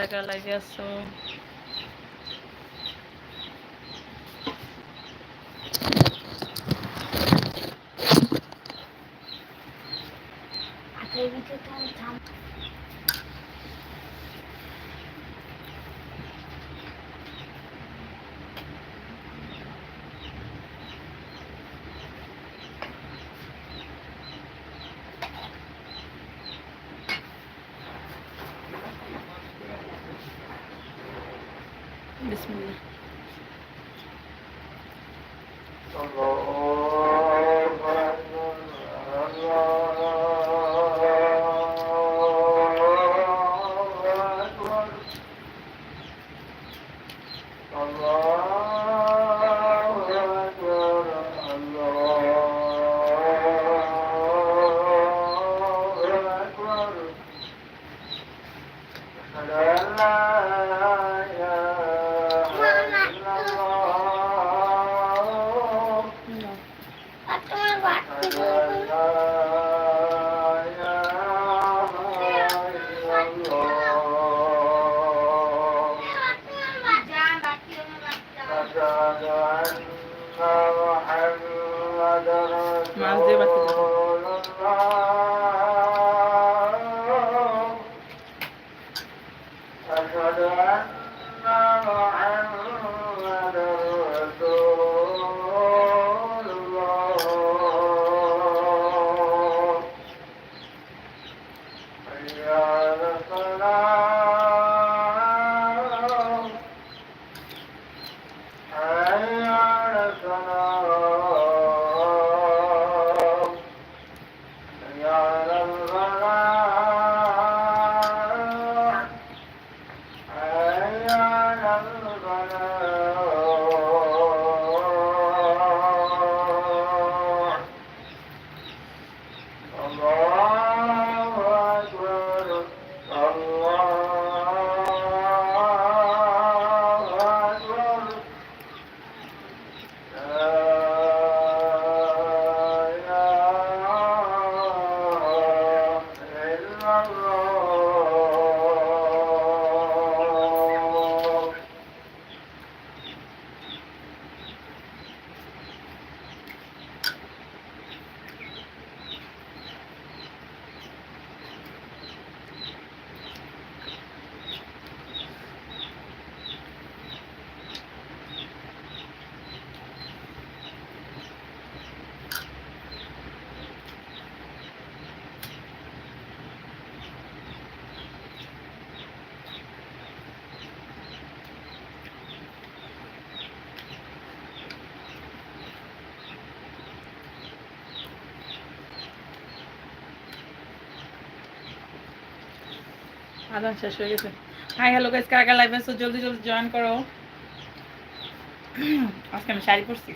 কারা কারা লাইভে বিসমিল্লাহ Yeah. আদান শেষ হয়ে গেছে। হাই হ্যালো গাইজ কারা কারা লাইভে আসছো জলদি জলদি জয়েন করো। আজকে আমি শাড়ি পরছি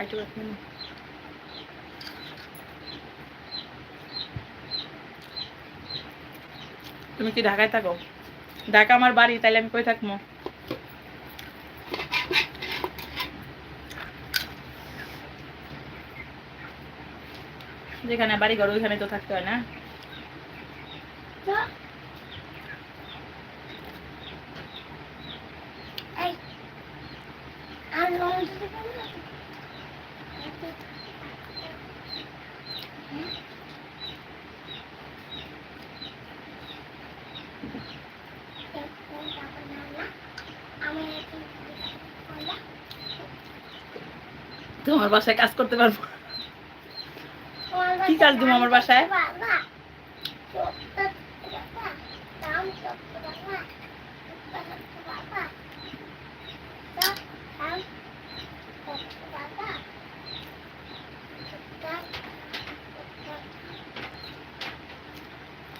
আইটু এক মিনিট তুমি কি ঢাকায় থাকো? ঢাকা আমার বাড়ি, তাইলে আমি কই থাকব যেখানে বাড়ি ঘর ওইখানে তো থাকতে হয় না। তোমার বাসায় কাজ করতে পারব। কি কাজ দিবো আমার বাসায়?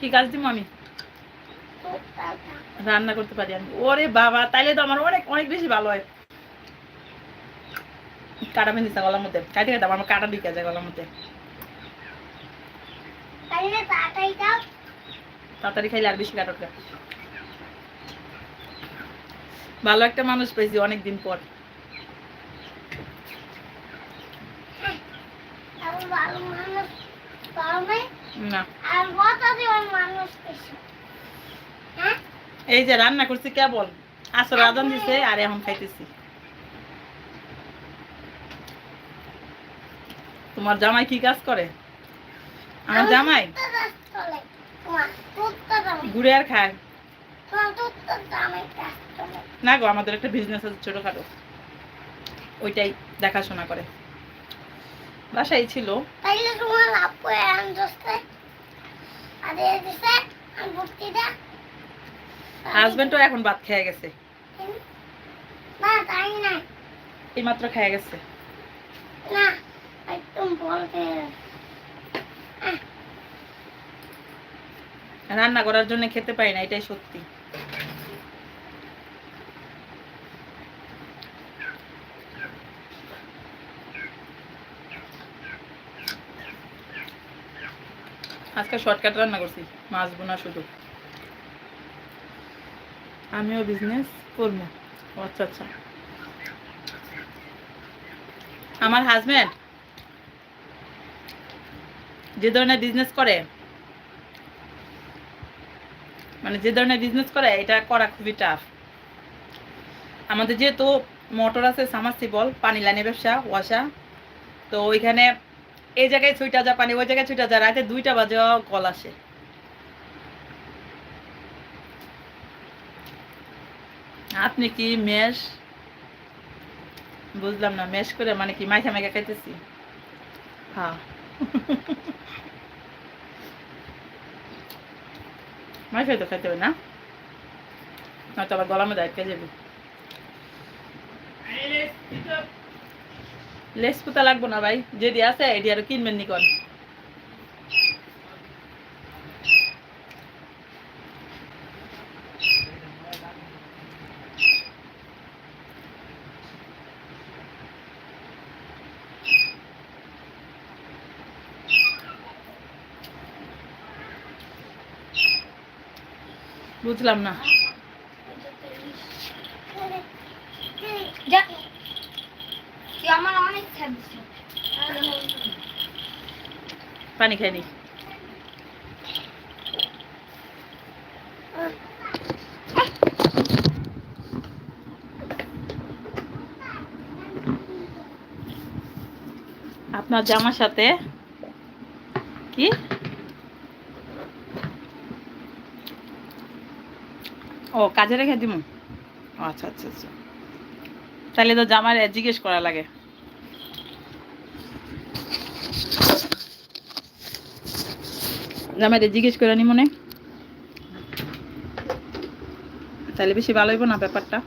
কি কাজ দিব আমি? রান্না করতে পারি আমি। ওরে বাবা, তাইলে তো আমার অনেক অনেক বেশি ভালো হয়। কাটা বেঁধেছে গলার মধ্যে। কাটে কাটে আমার কাটা ঢুকে যায় গলার মধ্যে। তাড়াতাড়ি খাইলে আর বেশি কাটক ভালো একটা মানুষ পেয়েছি অনেকদিন পর। হ্যাঁ? এই যে রান্না করছি কেবল। আসর আদান দিছে আর এখন খাইতেছি। তোমার জামাই কি কাজ করে? আমার জামাই? ঘুরে আর খায়। না গো আমাদের একটা বিজনেস আছে ছোটখাটো। ওইটাই দেখাশোনা করে। বাসায় ছিল। তাইলে তোমার আপু আনজস্তে আর এই দিছে আর ভর্তিটা হাজবেন্ডও এখন ভাত খেয়ে গেছে। না তাই না এই খেয়ে গেছে। না। রান্না করার জন্য খেতে পারি না, এটাই সত্যি। আজকে শর্টকাট রান্না করছি, মাছ বোনা শুধু। আমিও বিজনেস করব। আচ্ছা আচ্ছা। আমার হাজবেন্ড যে ধরনের বিজনেস করে মানে যে ধরনের বিজনেস করে, এটা করা খুবই টাফ আমাদের যেহেতু মোটর আছে সামারসিবল পানি লাইনের ব্যবসা, ওয়াসা। তো ওইখানে এই জায়গায় ছুইটা যা পানি, ওই জায়গায় ছুইটা যা, রাতে দুইটা বাজে কল আসে। আপনি কি মেশ? বুঝলাম না, মেশ করে মানে কি মাইখা মাইখা খাইতেছি? হ্যাঁ। মাইখাই তো খেতে হবে না নয়তো আবার গলার মধ্যে আটকে যাবে লেস পুতা লাগবো না ভাই যেদি আছে এটি আরও কিনবেন নিকন বুঝলাম না। পানি খাইনি আপনার জামার সাথে কি? ও কাজে রেখে দিব আচ্ছা আচ্ছা আচ্ছা। তাহলে তো জামার জিজ্ঞেস করা লাগে। জামাইরে জিজ্ঞেস করে নি মনে? তাহলে বেশি ভালো হইব না ব্যাপারটা?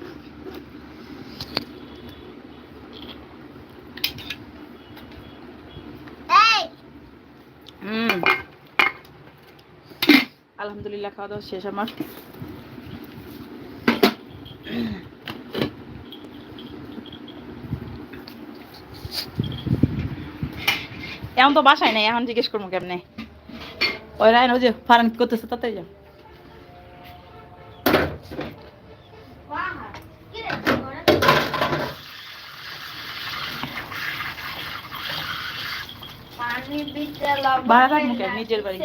আলহামদুলিল্লাহ খাওয়া দাওয়া শেষ আমার। এখন তো বাসায় নাই, এখন জিজ্ঞেস করব কেমনে ওই রায়ন, ওই যে ফারান কি করতেছে দিতে লবণ ভাড়া? নিজের বাড়ি।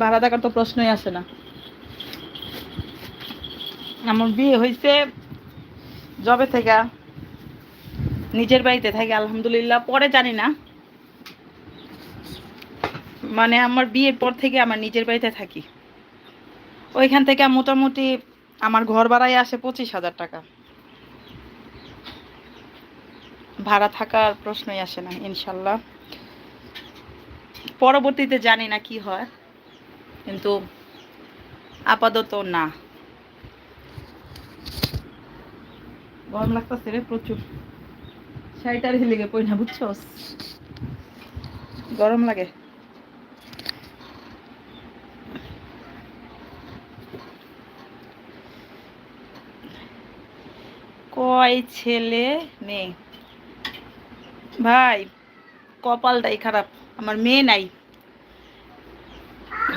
ভাড়া থাকার তো প্রশ্নই আসে না আমার বিয়ে হয়েছে জবে থেকে নিজের বাড়িতে থাকি, আলহামদুলিল্লাহ। পরে জানি না। মানে আমার বিয়ের পর থেকে আমার নিজের বাড়িতে থাকি। ওইখান থেকে মোটামুটি আমার ঘর ভাড়াই আসে পঁচিশ হাজার টাকা। ভাড়া থাকার প্রশ্নই আসে না, ইনশাল্লাহ। পরবর্তীতে জানি না কি হয়, কিন্তু আপাতত না। গরম লাগতেছে রে প্রচুর। শাড়িটার পই না গরম লাগে। কয় ছেলে মেয়ে? ভাই, কপালটাই খারাপ, আমার মেয়ে নাই।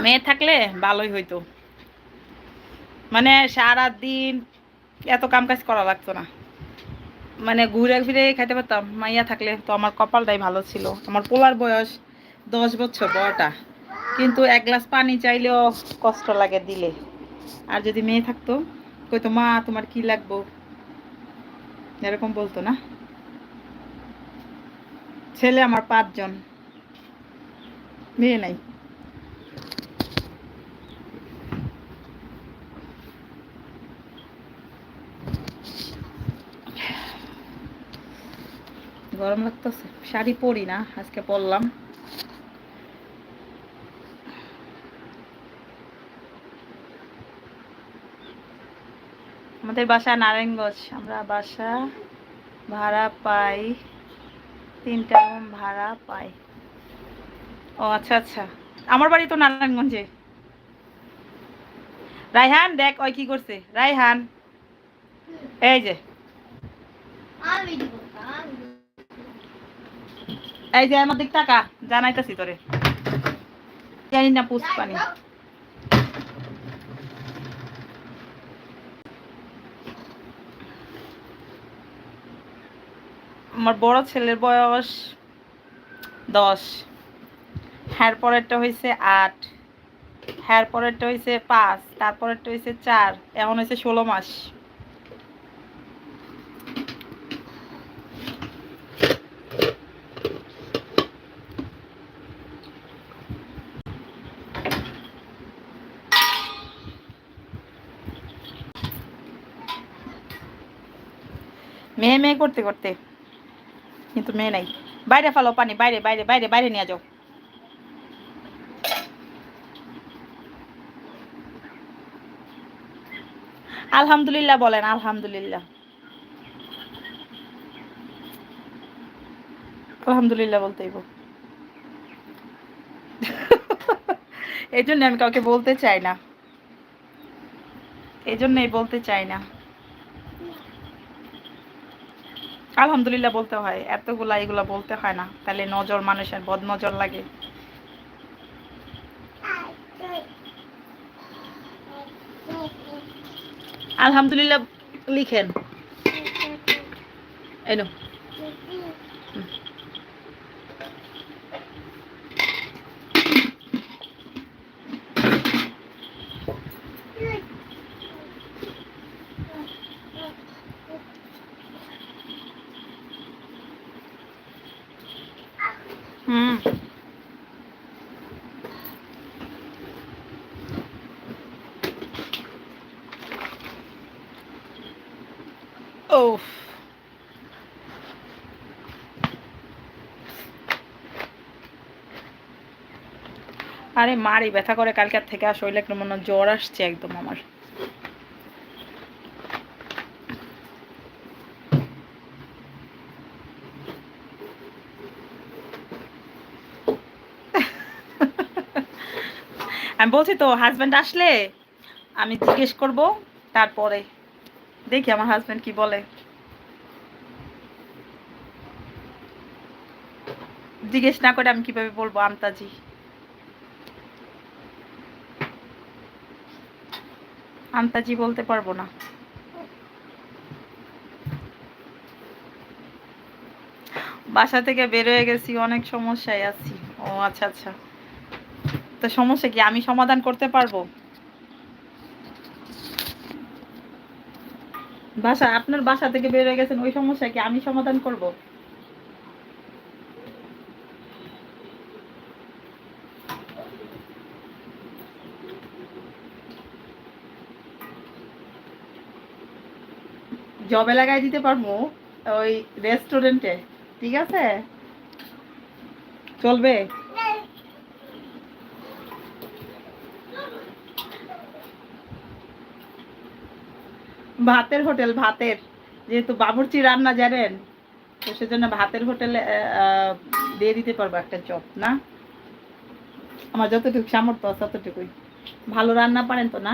মেয়ে থাকলে ভালোই হইতো। মানে সারা দিন এত কাম কাজ করা লাগতো না। মানে ঘুরে ফিরে খাইতে পারতাম। মাইয়া থাকলে তো আমার কপালটাই ভালো ছিল। আমার পোলার বয়স দশ বছর বড়টা। কিন্তু এক গ্লাস পানি চাইলেও কষ্ট লাগে দিলে। আর যদি মেয়ে থাকতো, কইতো, মা, তোমার কি লাগবো? এরকম বলতো না? ছেলে আমার পাঁচজন। মেয়ে নাই। গরম লাগতেছে। শাড়ি পরি না, আজকে পরলাম। আমাদের বাসা নারায়ণগঞ্জ, আমরা বাসা ভাড়া পাই, তিনটা রুম ভাড়া পাই। ও আচ্ছা আচ্ছা। আমার বাড়ি তো নারায়ণগঞ্জে। রায়হান, দেখ ওই কি করছে। রায়হান, এই যে। আমি। এই যে আমার দিক টাকা জানাইতেছি তোরে। জানি না পুষ পানি আমার বড় ছেলের বয়স দশ। হ্যার পরেরটা হয়েছে আট। হ্যার পরেরটা হয়েছে পাঁচ। তারপরেরটা হয়েছে চার। এখন হয়েছে ষোলো মাস। মেয়ে মেয়ে করতে করতে। কিন্তু মেয়ে নাই। বাইরে ফেলো পানি, বাইরে বাইরে বাইরে বাইরে নিয়ে যাও। আলহামদুলিল্লাহ বলেন, আলহামদুলিল্লাহ। আলহামদুলিল্লাহ বলতেইব এই জন্য আমি কাউকে বলতে চাই না। এই জন্যই বলতে চাই না। আলহামদুলিল্লাহ বলতে হয়, এতগুলা এগুলা বলতে হয় না। তাহলে নজর মানুষের বদ নজর লাগে। আলহামদুলিল্লাহ, লিখেন। এনো হুম ও আরে মারি, ব্যথা করে কালকের থেকে আর শরীরে মনে জ্বর আসছে একদম আমার। আমি বলছি তো হাজব্যান্ড আসলে? আমি জিজ্ঞেস করব তারপরে। দেখি আমার হাজব্যান্ড কি বলে। জিজ্ঞেস না করে আমি কীভাবে বলব, আমতাজি। আমতাজি বলতে পারব না। বাসা থেকে বের হয়ে গেছি, অনেক সমস্যায় আছি। ও আচ্ছা আচ্ছা। তো সমস্যা কি? আমি সমাধান করতে পারব? বাসা, আপনার বাসা থেকে বের হয়ে গেছেন, ওই সমস্যা কি আমি সমাধান করব? জবে লাগাই দিতে পারব, ওই রেস্টুরেন্টে ঠিক আছে? চলবে? ভাতের হোটেল, ভাতের, যেহেতু বাবুর্চি রান্না জানেন, তো সেজন্য ভাতের হোটেলে দিয়ে দিতে পারব একটা জব না? আমার যতটুকু সামর্থ্য ততটুকুই। ভালো রান্না পারেন তো, না?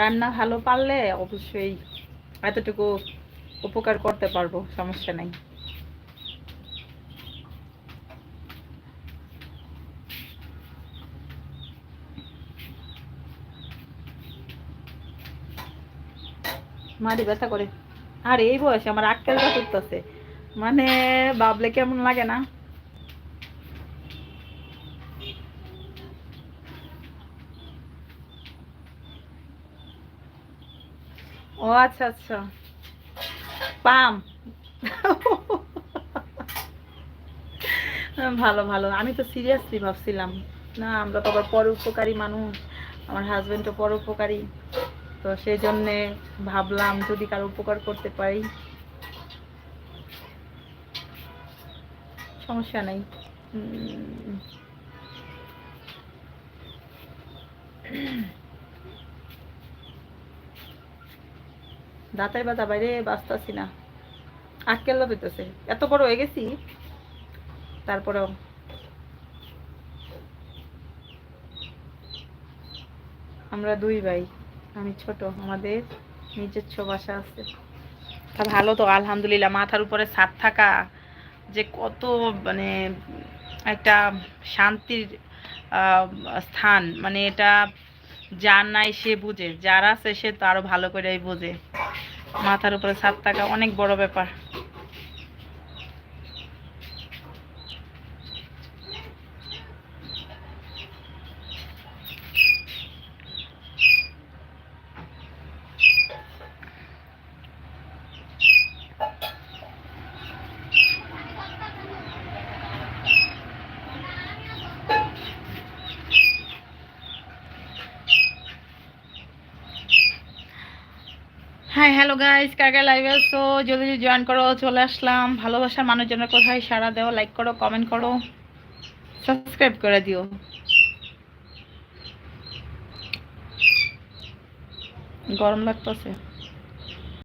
রান্না ভালো পারলে অবশ্যই এতটুকু উপকার করতে পারব, সমস্যা নাই। মারি ব্যথা করে। আর, এই বয়সে আমার আক্কেলটা করতেছে মানে বাবলে কেমন লাগে না? ও আচ্ছা আচ্ছা। পাম। ভালো ভালো। আমি তো সিরিয়াসলি ভাবছিলাম, না, আমরা তো আবার পরোপকারী মানুষ। আমার হাজবেন্ডও পরোপকারী তো সেই জন্যে ভাবলাম যদি কারও উপকার করতে পারি। সমস্যা নাই। দাঁতের ব্যথা বাইরে বাঁচতেছি না। আটকেল পেতেছে এত বড় হয়ে গেছি। তারপরেও। আমরা দুই ভাই, আমি ছোট, আমাদের নিজস্ব বাসা আছে। তা ভালো তো, আলহামদুলিল্লাহ, মাথার উপরে ছাদ থাকা। যে কত মানে একটা শান্তির স্থান। মানে এটা যার নাই সে বুঝে। যারা আছে সে তো ভালো করেই বোঝে। মাথার উপরে ছাদ টাকা অনেক বড় ব্যাপার। হাই হ্যালো গাইস কাকা লাইভে আসো যদি জয়েন করো, চলে আসলাম। ভালোবাসার মানুষজনের কোথায় সারা দেও লাইক করো কমেন্ট করো সাবস্ক্রাইব করে দিও। গরম লাগতেছে।